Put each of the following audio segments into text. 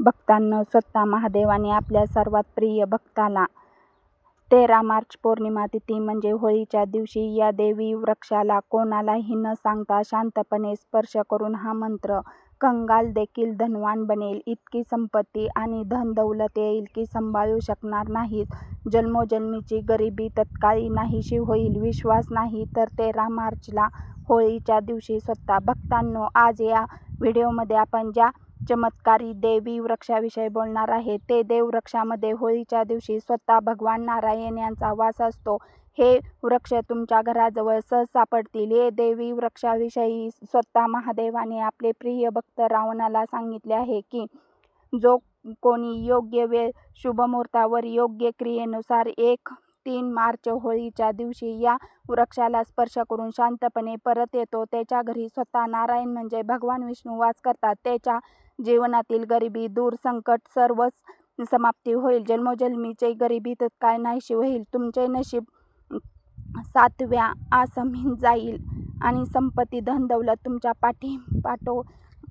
भक्तांनो स्वतः महादेवाने आपल्या सर्वात प्रिय भक्ताला तेरा मार्च पौर्णिमा तिथी म्हणजे होळीच्या दिवशी या देवी वृक्षाला कोणालाही न सांगता शांतपणे स्पर्श करून हा मंत्र कंगाल देखील धनवान बनेल इतकी संपत्ती आणि धन दौलत येईल की सांभाळू शकणार नाहीत. जन्मोजन्मीची गरिबी तत्काळी नाहीशी होईल विश्वास नाही. तर तेरा मार्चला होळीच्या दिवशी स्वतः भक्तांनो आज या व्हिडिओमध्ये आपण ज्या चमत्कारी देवी वृक्षाविषयी बोलणार आहे. ते देववृक्षामध्ये होळीच्या दिवशी स्वतः भगवान नारायण यांचा वास असतो. हे वृक्ष तुमच्या घराजवळ सहज सापडतील. हे देवी वृक्षाविषयी स्वतः महादेवाने आपले प्रिय भक्त रावणाला सांगितले आहे की जो कोणी योग्य वेळ शुभमुहूर्तावर योग्य क्रियेनुसार एक तीन मार्च होळीच्या दिवशी या वृक्षाला स्पर्श करून शांतपणे परत येतो. त्याच्या घरी स्वतः नारायण म्हणजे भगवान विष्णू वास करतात. त्याच्या जीवनातील गरिबी दूर संकट सर्वच समाप्ती होईल. जन्मोजन्मीचे गरिबी तत्काळ नाहीशी होईल. तुमचे नशीब सातव्या आसमीन जाईल आणि संपत्ती धन दौलत तुमच्या पाठी पाठो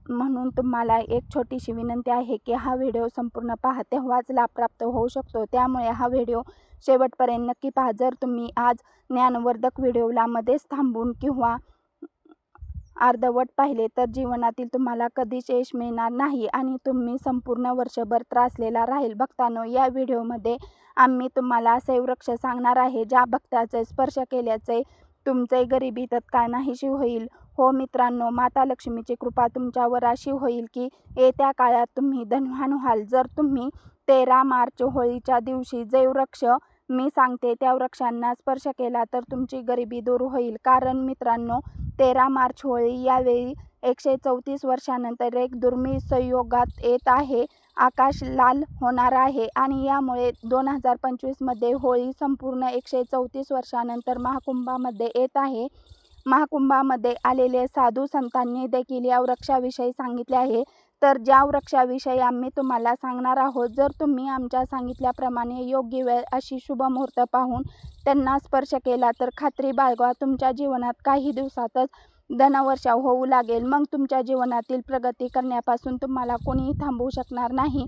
म्हणून तुम्हाला एक छोटीशी विनंती आहे की हा व्हिडिओ संपूर्ण पहा तेव्हाच लाभ प्राप्त होऊ शकतो. त्यामुळे हा व्हिडिओ शेवटपर्यंत नक्की पहा. जर तुम्ही आज ज्ञानवर्धक व्हिडिओला मध्येच थांबून किंवा अर्धवट पाहिले तर जीवनातील तुम्हाला कधीच यश मिळणार नाही आणि तुम्ही संपूर्ण वर्षभर त्रासलेला राहील. भक्तांनो या व्हिडिओमध्ये आम्ही तुम्हाला असे वृक्ष सांगणार आहे ज्या भक्ताचे स्पर्श केल्याचे तुमचे गरिबी तत्काळ नाहीशी होईल. हो मित्रांनो माता लक्ष्मीची कृपा तुमच्यावर अशी होईल की येत्या काळात तुम्ही धनवान व्हाल. जर तुम्ही तेरा मार्च होळीच्या दिवशी जे वृक्ष मी सांगते त्या वृक्षांना स्पर्श केला तर तुमची गरिबी दूर होईल. कारण मित्रांनो तेरा मार्च होळी यावेळी एकशे चौतीस वर्षानंतर एक दुर्मिळ संयोगात येत आहे. आकाश लाल होणार आहे आणि यामुळे दोन हजार पंचवीसमध्ये होळी संपूर्ण एकशे चौतीस वर्षानंतर महाकुंभामध्ये येत आहे. महाकुंभामध्ये आलेले साधू संतांनी देखील या वृक्षाविषयी सांगितले आहे. तर ज्या वृक्षाविषयी आम्ही तुम्हाला सांगणार आहोत जर तुम्ही आमच्या सांगितल्याप्रमाणे योग्य वेळ अशी शुभ मुहूर्त पाहून त्यांना स्पर्श केला तर खात्री बाळगा तुमच्या जीवनात काही दिवसातच धनवर्षा होऊ लागेल. मग तुमच्या जीवनातील प्रगती करण्यापासून तुम्हाला कोणीही थांबवू शकणार नाही.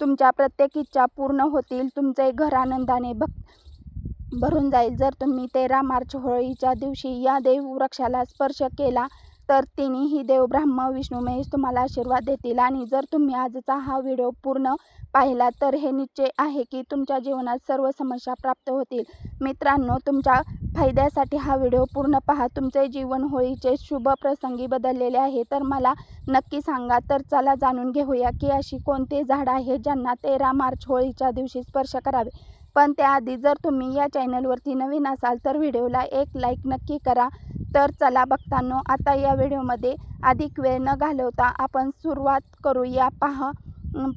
तुमच्या प्रत्येक इच्छा पूर्ण होतील. तुमचे घर आनंदाने भक् भरून जाईल. जर तुम्ही तेरा मार्च होळीच्या दिवशी या देव वृक्षाला स्पर्श केला तर तिन्ही देव ब्रह्म विष्णू महेश तुम्हाला आशीर्वाद देतील. आणि जर तुम्ही आजचा हा व्हिडिओ पूर्ण पाहिला तर हे निश्चय आहे की तुमच्या जीवनात सर्व समस्या प्राप्त होतील. मित्रांनो तुमच्या फायद्यासाठी हा व्हिडिओ पूर्ण पहा. तुमचे जीवन होळीचे शुभ प्रसंगी बदललेले आहे. तर मला नक्की सांगा तर चला जाणून घेऊया की अशी कोणते झाड आहे ज्यांना तेरा मार्च होळीच्या दिवशी स्पर्श करावे. पण त्याआधी जर तुम्ही या चॅनलवरती नवीन असाल तर व्हिडिओला एक लाईक नक्की करा. तर चला बघतानो आता या व्हिडिओमध्ये अधिक वेळ न घालवता आपण सुरुवात करूया. पहा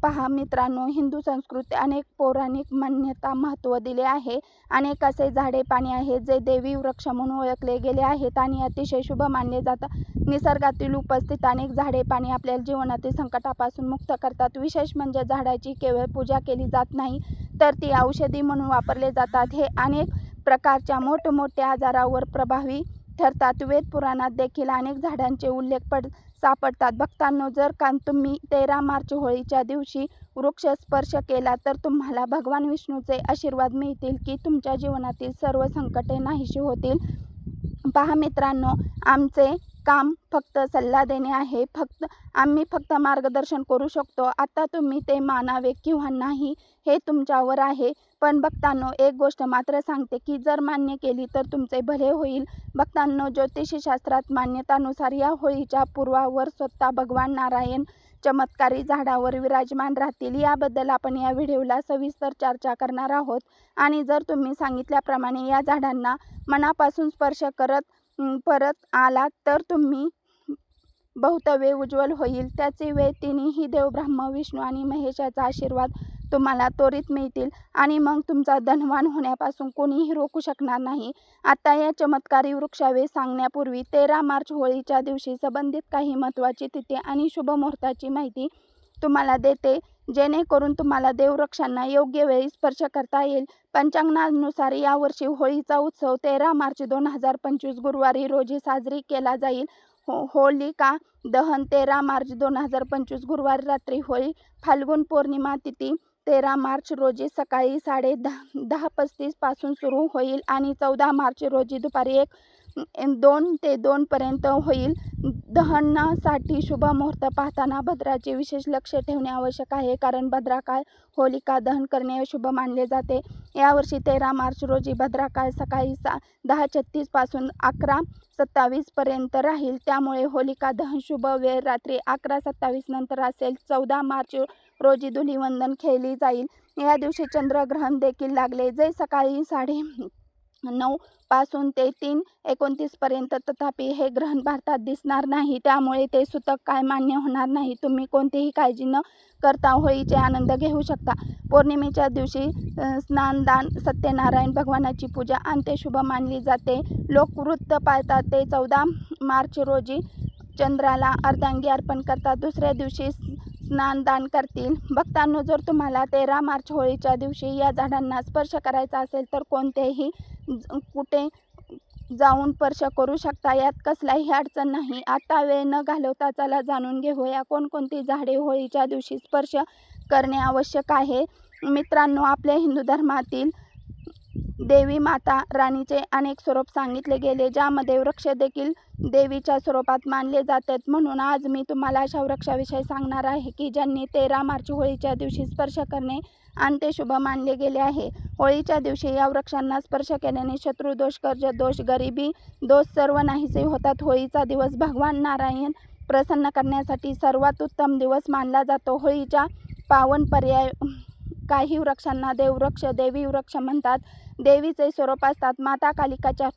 पहा मित्रांनो हिंदू संस्कृती अनेक पौराणिक मान्यता महत्त्व दिले आहे. अनेक असे झाडे पाणी आहेत जे देवी वृक्ष म्हणून ओळखले गेले आहेत आणि अतिशय शुभ मानले जातात. निसर्गातील उपस्थित अनेक झाडे पाणी आपल्या जीवनातील संकटापासून मुक्त करतात. विशेष म्हणजे झाडाची केवळ पूजा केली जात नाही तर ती औषधी म्हणून वापरले जातात. हे अनेक प्रकारच्या मोठमोठ्या आजारावर प्रभावी ठरतात. वेद पुराणात देखील अनेक झाडांचे उल्लेख पड सापडतात. भक्तांनो जर का तुम्ही तेरा मार्च होळीच्या दिवशी वृक्ष स्पर्श केला तर तुम्हाला भगवान विष्णूचे आशीर्वाद मिळतील की तुमच्या जीवनातील सर्व संकटे नाहीशी होतील. पहा मित्रांनो आमचे काम फक्त सल्ला देणे आहे. फक्त आम्ही फक्त मार्गदर्शन करू शकतो. आता तुम्ही ते मानावे किंवा नाही हे तुमच्यावर आहे. पण भक्तांनो एक गोष्ट मात्र सांगते की जर मान्य केली तर तुमचे भले होईल. भक्तांनो ज्योतिषशास्त्रात मान्यतानुसार या होळीच्या पूर्वावर स्वतः भगवान नारायण चमत्कारी झाडावर विराजमान राहतील याबद्दल आपण या व्हिडिओला सविस्तर चर्चा करणार आहोत. आणि जर तुम्ही सांगितल्याप्रमाणे या झाडांना मनापासून स्पर्श करत परत आलात तर तुम्ही बहुतवे उज्ज्वल होईल. त्याचे वेळ तिन्ही देव ब्रह्म विष्णू आणि महेशाचा आशीर्वाद तुम्हाला त्वरित मिळतील आणि मग तुमचा धनवान होण्यापासून कोणीही रोखू शकणार नाही. आता या चमत्कारी वृक्षावे सांगण्यापूर्वी तेरा मार्च होळीच्या दिवशी संबंधित काही महत्त्वाची तिथी आणि शुभमुहूर्ताची माहिती तुम्हाला देते. जेणेकरून तुम्हाला देववृक्षांना योग्य वेळी स्पर्श करता येईल. पंचांगणानुसार यावर्षी होळीचा उत्सव तेरा मार्च दोन हजार पंचवीस गुरुवारी रोजी साजरी केला जाईल. हो होलिका दहन तेरा मार्च दोन हजार पंचवीस गुरुवारी रात्री होळी फाल्गुन पौर्णिमा तिथी तेरा मार्च रोजी सकाळी साडे दहा दहा पस्तीसपासून सुरू होईल आणि चौदा मार्च रोजी दुपारी एक दोन ते दोनपर्यंत होईल. दहनासाठी शुभ मुहूर्त पाहताना भद्राचे विशेष लक्ष ठेवणे आवश्यक आहे कारण भद्राकाळ होलिका दहन करणे शुभ मानले जाते. यावर्षी तेरा मार्च रोजी भद्राकाळ सकाळी सा दहा छत्तीसपासून अकरा सत्तावीसपर्यंत राहील. त्यामुळे होलिका दहन शुभ वेळ रात्री अकरा सत्तावीस नंतर असेल. चौदा मार्च रोजी धुलीवंदन खेळली जाईल. या दिवशी चंद्रग्रहण देखील लागले. जे सकाळी साडे नऊ पासून ते तीन एकोणतीसपर्यंत तथापि हे ग्रहण भारतात दिसणार नाही. त्यामुळे ते सुतक काय मान्य होणार नाही. तुम्ही कोणतीही काळजी न करता होळीचे आनंद घेऊ शकता. पौर्णिमेच्या दिवशी स्नानदान सत्यनारायण भगवानाची पूजा आणि शुभ मानली जाते. लोक वृत्त पाळतात ते चौदा मार्च रोजी चंद्राला अर्धांगी अर्पण करतात. दुसऱ्या दिवशी स्नानदान करतील. भक्तांनो जर तुम्हाला तेरा मार्च होळीच्या दिवशी या झाडांना स्पर्श करायचा असेल तर कोणतेही कुठे जाऊन स्पर्श करू शकता. यात कसलाही अडचण नाही. आता वेळ न घालवता चला जाणून घेऊया कोणकोणती झाडे होळीच्या दिवशी स्पर्श करणे आवश्यक आहे. मित्रांनो आपल्या हिंदू धर्मातील देवी माता राणीचे अनेक स्वरूप सांगितले गेले ज्यामध्ये वृक्ष देखील देवीच्या स्वरूपात मानले जातात. म्हणून आज मी तुम्हाला अशा वृक्षाविषयी सांगणार आहे की ज्यांनी तेरा मार्च होळीच्या दिवशी स्पर्श करणे आणि ते शुभ मानले गेले आहे. होळीच्या दिवशी या वृक्षांना स्पर्श केल्याने शत्रुदोष कर्ज दोष गरिबी दोष सर्व नाहीसे होतात. होळीचा दिवस भगवान नारायण प्रसन्न करण्यासाठी सर्वात उत्तम दिवस मानला जातो. होळीच्या पावन पर्याय काही वृक्षांना देववृक्ष देवी वृक्ष म्हणतात. देवीचे स्वरूप असतात. माता कालिकाच्या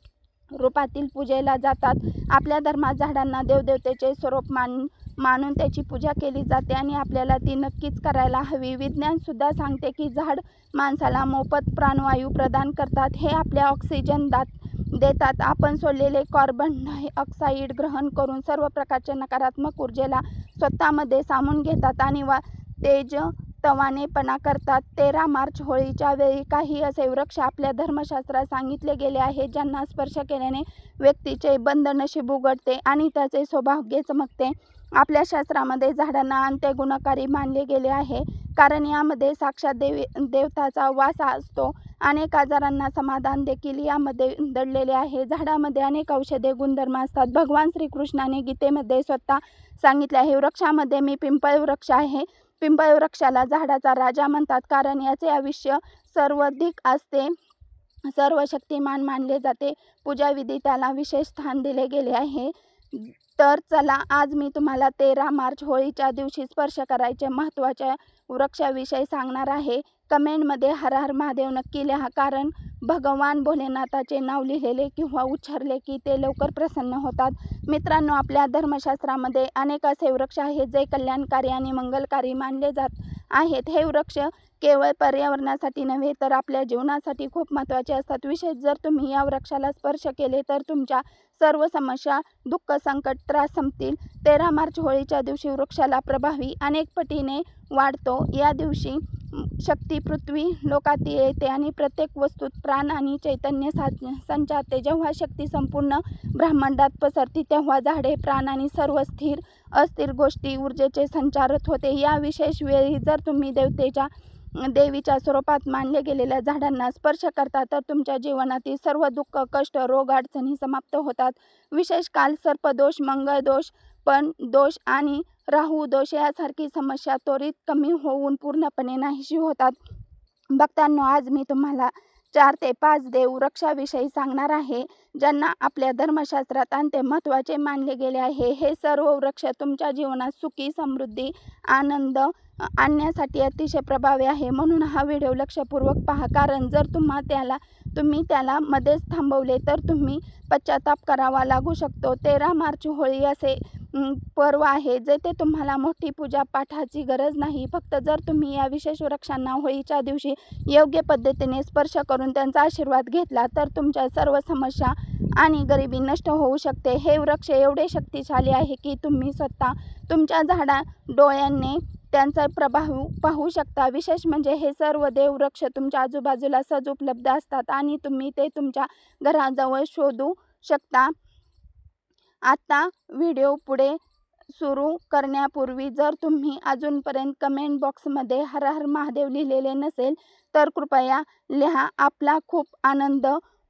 रूपातील पूजेला जातात. आपल्या धर्मात झाडांना देवदेवतेचे स्वरूप मान मानून त्याची पूजा केली जाते आणि आपल्याला ती नक्कीच करायला हवी. विज्ञानसुद्धा सांगते की झाड माणसाला मोफत प्राणवायू प्रदान करतात. हे आपल्या ऑक्सिजन दात देतात. आपण सोडलेले कार्बन ऑक्साईड ग्रहण करून सर्व प्रकारच्या नकारात्मक ऊर्जेला स्वतःमध्ये सामून घेतात आणि वा तेज तवानेपणा करतात. तेरा मार्च होळीच्या वेळी काही असे वृक्ष आपल्या धर्मशास्त्रात सांगितले गेले आहे ज्यांना स्पर्श केल्याने व्यक्तीचे बंद नशीब उघडते आणि त्याचे सौभाग्य चमकते आपल्या शास्त्रामध्ये झाडांना अंत्य गुणकारी मानले गेले आहे कारण यामध्ये साक्षात देवी देवताचा वास असतो. अनेक आजारांना समाधान देखील यामध्ये दडलेले आहे. झाडामध्ये अनेक औषधे गुणधर्म असतात. भगवान श्रीकृष्णाने गीतेमध्ये स्वतः सांगितले आहे वृक्षामध्ये मी पिंपळ वृक्ष आहे. पिंपळ वृक्षाला झाडाचा राजा म्हणतात. कारण याचे आयुष्य सर्वाधिक असते. सर्व शक्तिमान मानले जाते. पूजाविधी त्याला विशेष स्थान दिले गेले आहे. तर चला आज मी तुम्हाला तेरा मार्च होळीच्या दिवशी स्पर्श करायचे महत्त्वाच्या वृक्षाविषयी सांगणार आहे. कमेंटमध्ये हर हर महादेव नक्की लिहा कारण भगवान भोलेनाथाचे नाव लिहिलेले किंवा उच्चारले की ते लवकर प्रसन्न होतात. मित्रांनो आपल्या धर्मशास्त्रामध्ये अनेक असे वृक्ष आहेत जे कल्याणकारी आणि मंगलकारी मानले जात आहेत. हे वृक्ष केवळ पर्यावरणासाठी नव्हे तर आपल्या जीवनासाठी खूप महत्त्वाचे असतात. विशेष जर तुम्ही या वृक्षाला स्पर्श केले तर तुमच्या सर्व समस्या दुःख संकट त्रास संपतील. तेरा मार्च होळीच्या दिवशी वृक्षाला प्रभावी अनेक पटीने वाढतो. या दिवशी शक्ती पृथ्वी लोकात येते आणि प्रत्येक वस्तूत प्राण आणि चैतन्य सा संचारते. जेव्हा शक्ती संपूर्ण ब्रह्मांडात पसरते तेव्हा झाडे प्राण आणि सर्व स्थिर अस्थिर गोष्टी ऊर्जेचे संचारत होते. या विशेष वेळी जर तुम्ही देवतेच्या देवीच्या स्वरूपात मानले गेलेल्या झाडांना स्पर्श करता तर तुमच्या जीवनातील सर्व दुःख कष्ट रोग अडचणी समाप्त होतात. विशेष काल सर्पदोष मंगळदोष पण दोष आणि राहू दोष यासारखी समस्या त्वरित कमी होऊन पूर्णपणे नाहीशी होतात. भक्तांनो आज मी तुम्हाला चार ते पाच देव वृक्षाविषयी सांगणार आहे ज्यांना आपल्या धर्मशास्त्रात अंत्य महत्त्वाचे मानले गेले आहे. हे सर्व वृक्ष तुमच्या जीवनात सुखी समृद्धी आनंद आणण्यासाठी अतिशय प्रभावी आहे. म्हणून हा व्हिडिओ लक्षपूर्वक पहा. कारण जर तुम्हा त्याला तुम्ही त्याला मध्येच थांबवले तर तुम्ही पश्चाताप करावा लागू शकतो. तेरा मार्च होळी असे पर्व आहे. जेथे तुम्हाला मोठी पूजा पाठाची गरज नाही फक्त जर तुम्ही या विशेष वृक्षांना होळीच्या दिवशी योग्य पद्धतीने स्पर्श करून त्यांचा आशीर्वाद घेतला तर तुमच्या सर्व समस्या आणि गरिबी नष्ट होऊ शकते. हे वृक्ष एवढे शक्तिशाली आहे की तुम्ही स्वतः तुमच्या झाडा डोळ्यांनी त्यांचा प्रभाव पाहू शकता. विशेष म्हणजे हे सर्व देववृक्ष तुमच्या आजूबाजूला सहज उपलब्ध असतात आणि तुम्ही ते तुमच्या घराजवळ शोधू शकता. आता व्हिडिओ पुढे सुरू करण्यापूर्वी जर तुम्ही अजूनपर्यंत कमेंट बॉक्समध्ये हर हर महादेव लिहिलेले नसेल तर कृपया लिहा. आपला खूप आनंद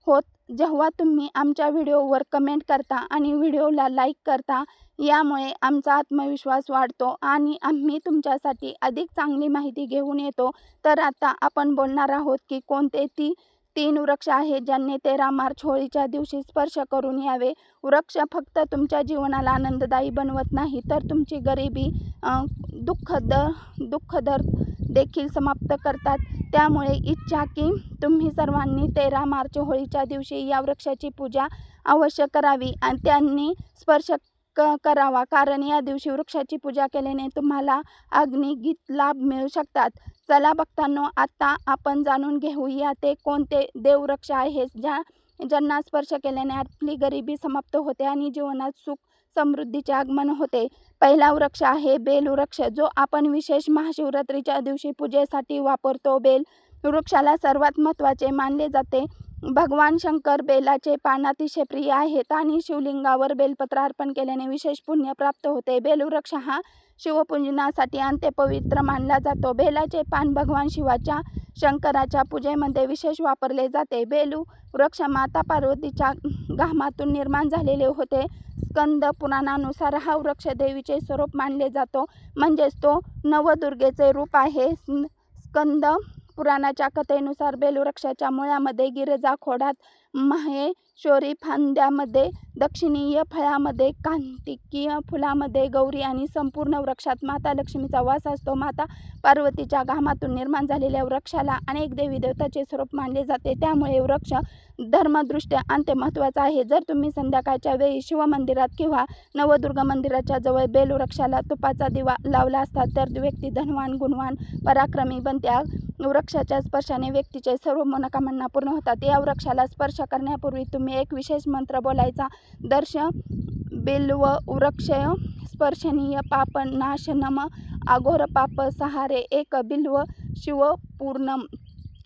होत. जेव्हा तुम्ही आमच्या व्हिडिओवर कमेंट करता आणि व्हिडिओला लाईक करता यामुळे आमचा आत्मविश्वास वाढतो आणि आम्ही तुमच्यासाठी अधिक चांगली माहिती घेऊन येतो. तर आता आपण बोलणार आहोत की कोणते ती तीन वृक्ष आहेत ज्यांनी तेरा मार्च होळीच्या दिवशी स्पर्श करून यावे. वृक्ष फक्त तुमच्या जीवनाला आनंददायी बनवत नाही तर तुमची गरिबी अं, दुःख दर देखील समाप्त करतात. त्यामुळे इच्छा की तुम्ही सर्वांनी तेरा मार्च होळीच्या दिवशी या वृक्षाची पूजा अवश्य करावी आणि त्यांनी स्पर्श क करावा. कारण या दिवशी वृक्षाची पूजा केल्याने तुम्हाला अग्निगीत लाभ मिळू शकतात. चला बघताना आता आपण जाणून घेऊया ते कोणते देववृक्ष आहेत ज्या ज्यांना स्पर्श केल्याने आपली गरिबी समाप्त होते आणि जीवनात सुख समृद्धीचे आगमन होते. पहिला वृक्ष आहे बेल वृक्ष जो आपण विशेष महाशिवरात्रीच्या दिवशी पूजेसाठी वापरतो. बेल वृक्षाला सर्वात महत्त्वाचे मानले जाते. भगवान शंकर बेलाचे पान अतिशय प्रिय आहेत आणि शिवलिंगावर बेलपत्र अर्पण केल्याने विशेष पुण्य प्राप्त होते. बेलवृक्ष हा शिवपूजनासाठी अंत्यपवित्र मानला जातो. बेलाचे पान भगवान शिवाच्या शंकराच्या पूजेमध्ये विशेष वापरले जाते. बेलू वृक्ष माता पार्वतीच्या घामातून निर्माण झालेले होते. स्कंद पुराणानुसार हा वृक्ष देवीचे स्वरूप मानले जातो. म्हणजेच तो नवदुर्गेचे रूप आहे. स्न- स्कंद पुराणाच्या कथेनुसार बेलवृक्षाच्या मुळामध्ये गिरजा खोडात माहेश्वरी फांद्यामध्ये दक्षिणीय फळामध्ये कांतिकीय फुलामध्ये गौरी आणि संपूर्ण वृक्षात माता लक्ष्मीचा वास असतो. माता पार्वतीच्या घामातून निर्माण झालेल्या वृक्षाला अनेक देवी देवताचे स्वरूप मानले जाते. त्यामुळे वृक्ष धर्मदृष्ट्या अंत्य महत्त्वाचा आहे. जर तुम्ही संध्याकाळच्या वेळी शिवमंदिरात किंवा नवदुर्गा मंदिराच्या जवळ बेल वृक्षाला तुपाचा दिवा लावला असता तर व्यक्ती धनवान गुणवान पराक्रमी बनत्या वृक्षाच्या स्पर्शाने व्यक्तीचे सर्व मनोकामना पूर्ण होतात. या वृक्षाला स्पर्श करण्यापूर्वी तुम्ही एक विशेष मंत्र बोलायचा. दर्श बिल्व वृक्षय स्पर्शनीय पाप नाश नम अघोर पाप सहारे एक बिल्व शिवपूर्णम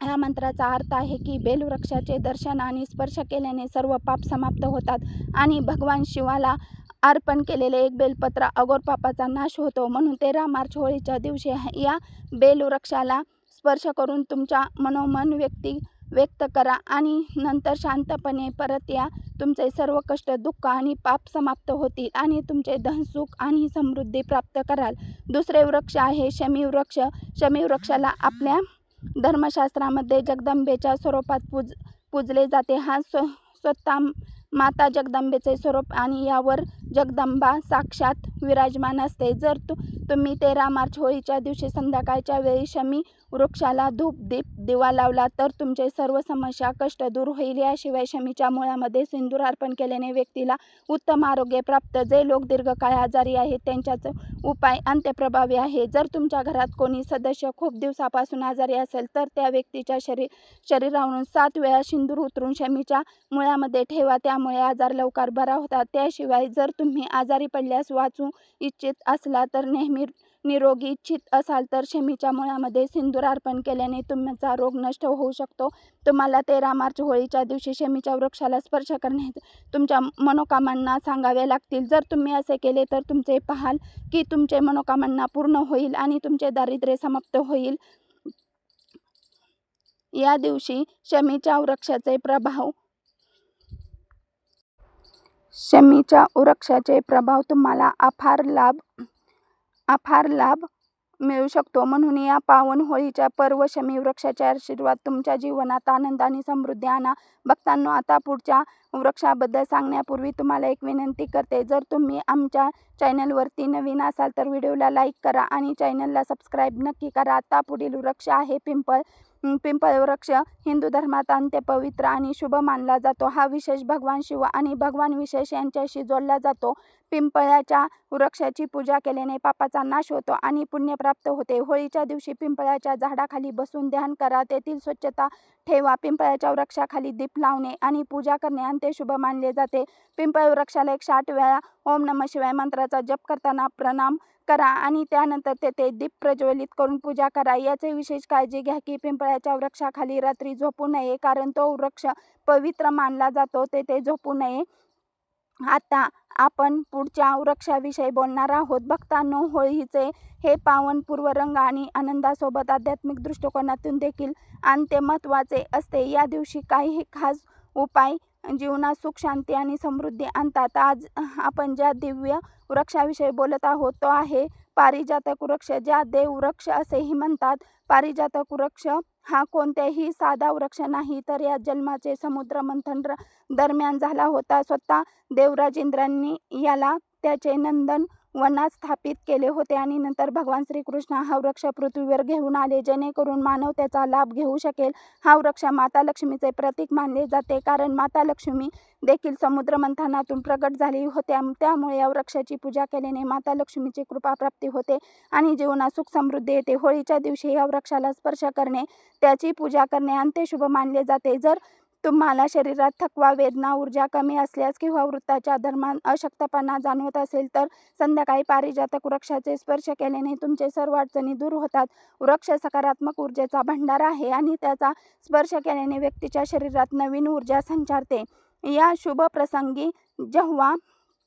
ह्या मंत्राचा अर्थ आहे की बेलवृक्षाचे दर्शन आणि स्पर्श केल्याने सर्व पाप समाप्त होतात आणि भगवान शिवाला अर्पण केलेले एक बेलपत्र अगोर पापाचा नाश होतो. म्हणून तेरा मार्च होळीच्या दिवशी या बेलवृक्षाला स्पर्श करून तुमच्या मनोमन व्यक्ती व्यक्त करा आणि नंतर शांतपणे परत या. तुमचे सर्व कष्ट दुःख आणि पाप समाप्त होतील आणि तुमचे धनसुख आणि समृद्धी प्राप्त कराल. दुसरे वृक्ष आहे शमी वृक्ष. शमी वृक्षाला आपल्या धर्मशास्त्रामध्ये जगदंबेच्या स्वरूपात पूज पूजले जाते. हा स्व स्वतः माता जगदंबेचे स्वरूप आणि यावर जगदंबा साक्षात विराजमान असते. जर तु तुम्ही तेरा मार्च होळीच्या दिवशी संध्याकाळच्या वेळी शमी वृक्षाला धूप दीप दिवा लावला तर तुमचे सर्व समस्या कष्ट दूर होईल. याशिवाय शमीच्या मुळामध्ये सिंदूर अर्पण केल्याने व्यक्तीला उत्तम आरोग्य प्राप्त. जे लोक दीर्घकाळ आजारी आहेत त्यांच्याच उपाय अंत्यप्रभावी आहे. जर तुमच्या घरात कोणी सदस्य खूप दिवसापासून आजारी असेल तर त्या व्यक्तीच्या शरीर शरीरावरून सात वेळा सिंदूर उतरून शमीच्या मुळामध्ये ठेवा. त्या त्यामुळे आजार लवकर बरा होतात. त्याशिवाय जर तुम्ही आजारी पडल्यास वाचू इच्छित असला तर नेहमी निरोगी इच्छित असाल तर शमीच्या मुळामध्ये सिंदूर अर्पण केल्याने तुमचा रोग नष्ट होऊ शकतो. तुम्हाला तेरा मार्च होळीच्या दिवशी शमीच्या वृक्षाला स्पर्श करणे तुमच्या मनोकामांना सांगावे लागतील. जर तुम्ही असे केले तर तुमचे पाहाल की तुमचे मनोकामांना पूर्ण होईल आणि तुमचे दारिद्र्य समाप्त होईल. या दिवशी शमीच्या वृक्षाचे प्रभाव शमीच्या वृक्षाचे प्रभाव तुम्हाला अफार लाभ अफार लाभ मिळू शकतो. म्हणून या पावन होळीच्या पर्व शमी वृक्षाचे आशीर्वाद तुमच्या जीवनात आनंद आणि समृद्धी आणा. भक्तांनो आता पुढच्या वृक्षाबद्दल सांगण्यापूर्वी तुम्हाला एक विनंती करते. जर तुम्ही आमच्या चॅनलवरती नवीन असाल तर व्हिडिओला लाईक करा आणि चॅनलला सबस्क्राईब नक्की करा. आता पुढील वृक्ष आहे पिंपळ. पिंपळ वृक्ष हिंदू धर्मात अंत्य पवित्र आणि शुभ मानला जातो. हा विशेष भगवान शिव आणि भगवान विशेष यांच्याशी जोडला जातो. पिंपळाच्या वृक्षाची पूजा केल्याने पापाचा नाश होतो आणि पुण्य प्राप्त होते. होळीच्या दिवशी पिंपळाच्या झाडाखाली बसून ध्यान करा. तेथील स्वच्छता ठेवा. पिंपळाच्या वृक्षाखाली दीप लावणे आणि पूजा करणे अंत्य शुभ मानले जाते. पिंपळ वृक्षाला एक साठ वेळा ओम नम शिवाय मंत्राचा जप करताना प्रणाम करा आणि त्यानंतर तेथे दीप प्रज्वलित करून पूजा करा. याचे विशेष काळजी घ्या की पिंपळाच्या वृक्षाखाली रात्री झोपू नये कारण तो वृक्ष पवित्र मानला जातो. तेथे झोपू नये. आता आपण पुढच्या वृक्षाविषयी बोलणार आहोत. भक्तांनो होळीचे हे पावन पूर्वरंग आणि आनंदासोबत आध्यात्मिक दृष्टिकोनातून देखील अंत्य महत्त्वाचे असते. या दिवशी काही खास उपाय जीवनात सुख शांती आणि समृद्धी आणतात. आज आपण ज्या दिव्य वृक्षाविषयी बोलत आहोत तो आहे पारिजातक वृक्ष. ज्या देव वृक्ष असेही म्हणतात पारिजातक वृक्ष हा कोणत्याही साधा वृक्ष नाही तर या जन्माचे समुद्र मंथन दरम्यान झाला होता. स्वतः देवराजेंद्रांनी याला त्याचे नंदन वनात स्थापित केले होते आणि नंतर भगवान श्रीकृष्ण हा वृक्ष पृथ्वीवर घेऊन आले जेणेकरून मानव त्याचा लाभ घेऊ शकेल. हा वृक्ष माता लक्ष्मीचे प्रतीक मानले जाते कारण माता लक्ष्मी देखील समुद्र मंथनातून प्रगट झाली होत्या. त्यामुळे या वृक्षाची पूजा केल्याने माता लक्ष्मीची कृपा प्राप्ती होते आणि जीवनात सुख समृद्धी येते. होळीच्या दिवशी या वृक्षाला स्पर्श करणे त्याची पूजा करणे अंत्यशुभ मानले जाते. जर तुम्हाला शरीरात थकवा वेदना ऊर्जा कमी असल्यास किंवा वृत्ताच्या दरम्यान अशक्तपणा जाणवत असेल तर संध्याकाळी पारिजातक वृक्षाचे स्पर्श केल्याने तुमचे सर्व अडचणी दूर होतात. वृक्ष सकारात्मक ऊर्जेचा भंडार आहे आणि त्याचा स्पर्श केल्याने व्यक्तीच्या शरीरात नवीन ऊर्जा संचारते. या शुभ प्रसंगी जेव्हा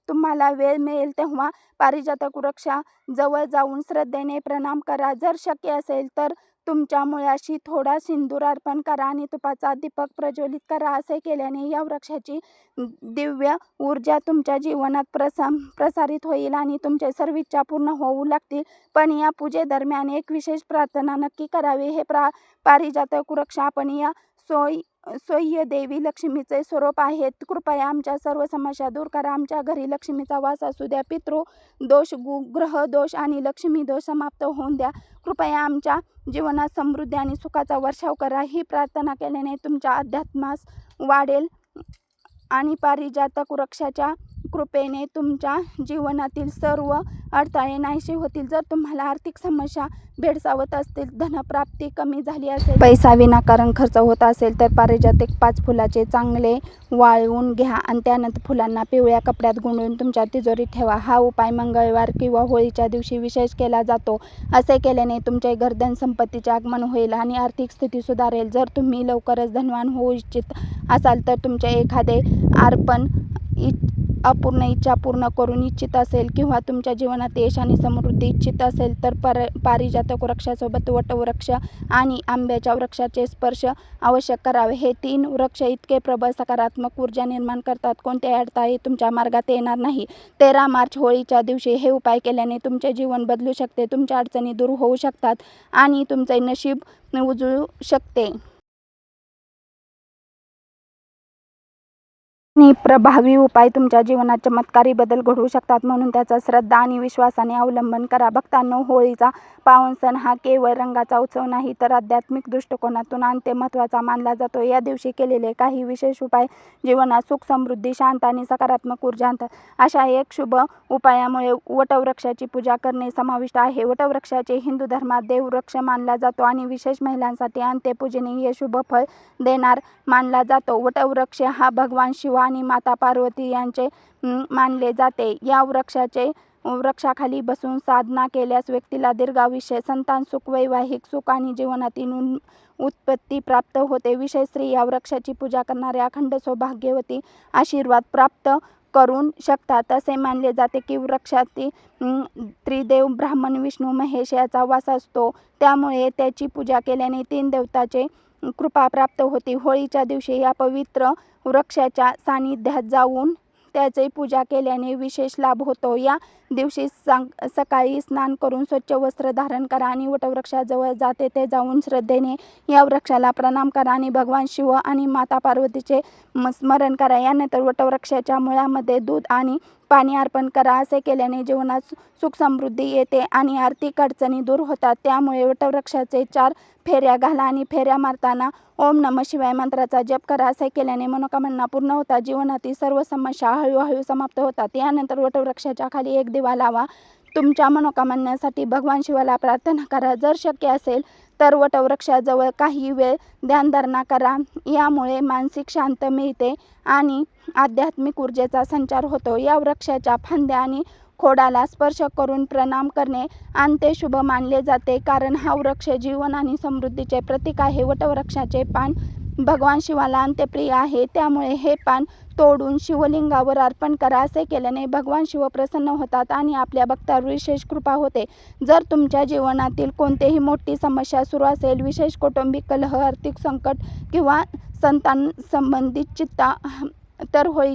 तुम्हाला वेळ मिळेल तेव्हा पारिजातक वृक्षा जवळ जाऊन श्रद्धेने प्रणाम करा. जर शक्य असेल तर तुमच्या मुळाशी थोडा सिंदूर अर्पण करा आणि तुपाचा दीपक प्रज्वलित करा असे केल्याने या वृक्षाची दिव्य ऊर्जा तुमच्या जीवनात प्रसा प्रसारित होईल आणि तुमचे सर्व इच्छा पूर्ण होऊ लागतील. पण या पूजेदरम्यान एक विशेष प्रार्थना नक्की करावी. हे प्रा पारिजातक वृक्ष आपण या सोय सोय्य देवी लक्ष्मीचे स्वरूप आहेत. कृपया आमच्या सर्व समस्या दूर करा. आमच्या घरी लक्ष्मीचा वास असू द्या. पितृ दोष गु ग्रह दोष आणि लक्ष्मी दोष समाप्त होऊन द्या. कृपया आमच्या जीवनात समृद्धी आणि सुखाचा वर्षाव करा. ही प्रार्थना केल्याने तुमच्या अध्यात्मास वाढेल आणि पारिजातक वृक्षाच्या कृपेने तुमच्या जीवनातील सर्व अडथळे नाहीसे होतील. जर तुम्हाला आर्थिक समस्या भेडसावत असतील धनप्राप्ती कमी झाली असेल पैसा विनाकारण खर्च होत असेल तर पारिजातिक पाच फुलाचे चांगले वाळवून घ्या आणि त्यानंतर फुलांना पिवळ्या कपड्यात गुंडळून तुमच्या तिजोरीत ठेवा. हा उपाय मंगळवार किंवा होळीच्या दिवशी विशेष केला जातो. असे केल्याने तुमच्या गर्दन संपत्तीचे आगमन होईल आणि आर्थिक स्थिती सुधारेल. जर तुम्ही लवकरच धनवान होऊ इच्छित असाल तर तुमचे एखादे अर्पण इ अपूर्ण इच्छा पूर्ण करून इच्छित असेल किंवा तुमच्या जीवनात यश आणि समृद्धी इच्छित असेल तर पर पारिजातक वृक्षासोबत वटवृक्ष आणि आंब्याच्या वृक्षाचे स्पर्श आवश्यक करावे. हे तीन वृक्ष इतके प्रबळ सकारात्मक ऊर्जा निर्माण करतात. कोणत्याही अडथळे तुमच्या मार्गात येणार नाही? तेरा मार्च होळीच्या दिवशी हे उपाय केल्याने तुमचे जीवन बदलू शकते. तुमच्या अडचणी दूर होऊ शकतात आणि तुमचे नशीब उजळू शकते. आणि प्रभावी उपाय तुमच्या जीवनात चमत्कारी बदल घडवू शकतात. म्हणून त्याचा श्रद्धा आणि विश्वासाने अवलंबन करा. भक्तांनो होळीचा पावन सण हा केवळ रंगाचा उत्सव नाही तर आध्यात्मिक दृष्टिकोनातून अंत्य महत्त्वाचा मानला जातो. या दिवशी केलेले काही विशेष उपाय जीवनात सुख समृद्धी शांत आणि सकारात्मक ऊर्जा आणतात. अशा एक शुभ उपायामुळे वटवृक्षाची पूजा करणे समाविष्ट आहे. वटवृक्षाचे हिंदू धर्मात देववृक्ष मानला जातो आणि विशेष महिलांसाठी अंत्यपूजने हे शुभ फळ देणार मानला जातो. वटवृक्ष हा भगवान शिवा आणि माता पार्वती यांचे मानले जाते. या वृक्षाचे वृक्षाखाली बसून साधना केल्यास व्यक्तीला दीर्घाविषय संतान सुख वैवाहिक सुख आणि जीवनातील उत्पत्ती प्राप्त होते. विशेष स्त्री या वृक्षाची पूजा करणाऱ्या अखंड सौभाग्यवती आशीर्वाद प्राप्त करून शकतात. असे मानले जाते की वृक्षातील त्रिदेव ब्राह्मण विष्णू महेश याचा वास असतो. त्यामुळे त्याची पूजा केल्याने तीन देवताचे कृपा प्राप्त होती. होळीच्या दिवशी या पवित्र वृक्षाच्या सानिध्यात जाऊन त्याचे पूजा केल्याने विशेष लाभ होतो. या दिवशी सांग सकाळी स्नान करून स्वच्छ वस्त्र धारण करा आणि वटवृक्षाजवळ जाते. ते जाऊन श्रद्धेने या वृक्षाला प्रणाम करा आणि भगवान शिव आणि माता पार्वतीचे म- स्मरण करा. यानंतर वटवृक्षाच्या मुळामध्ये दूध आणि पाणी अर्पण करा असे केल्याने जीवनात सुख समृद्धी येते आणि आर्थिक अडचणी दूर होतात. त्यामुळे वटवृक्षाचे चार फेऱ्या घाला आणि फेऱ्या मारताना ओम नम शिवाय मंत्राचा जप करा असे केल्याने मनोकामना पूर्ण होतात. जीवनातील सर्व समस्या हळूहळू समाप्त होतात. यानंतर वटवृक्षाच्या खाली एक दिवा लावा. तुमच्या मनोकामनासाठी भगवान शिवाला प्रार्थना करा. जर शक्य असेल तर वटवृक्षाजवळ काही वेळ ध्यानधारणा करा. यामुळे मानसिक शांत मिळते आणि आध्यात्मिक ऊर्जेचा संचार होतो. या वृक्षाच्या फांद्या आणि खोडाला स्पर्श करून प्रणाम करणे आणि ते शुभ मानले जाते. कारण हा वृक्ष जीवन आणि समृद्धीचे प्रतीक आहे. वटवृक्षाचे पान भगवान शिवाला अंत्यप्रिय आहे. त्यामुळे हे पान तोडून शिवलिंगावर अर्पण करा असे केल्याने भगवान शिव प्रसन्न होतात आणि आपल्या भक्तावर विशेष कृपा होते. जर तुमच्या जीवनातील कोणतीही मोठी समस्या सुरू असेल विशेष कौटुंबिक कलह आर्थिक संकट किंवा संतान संबंधित चिंता तर होळी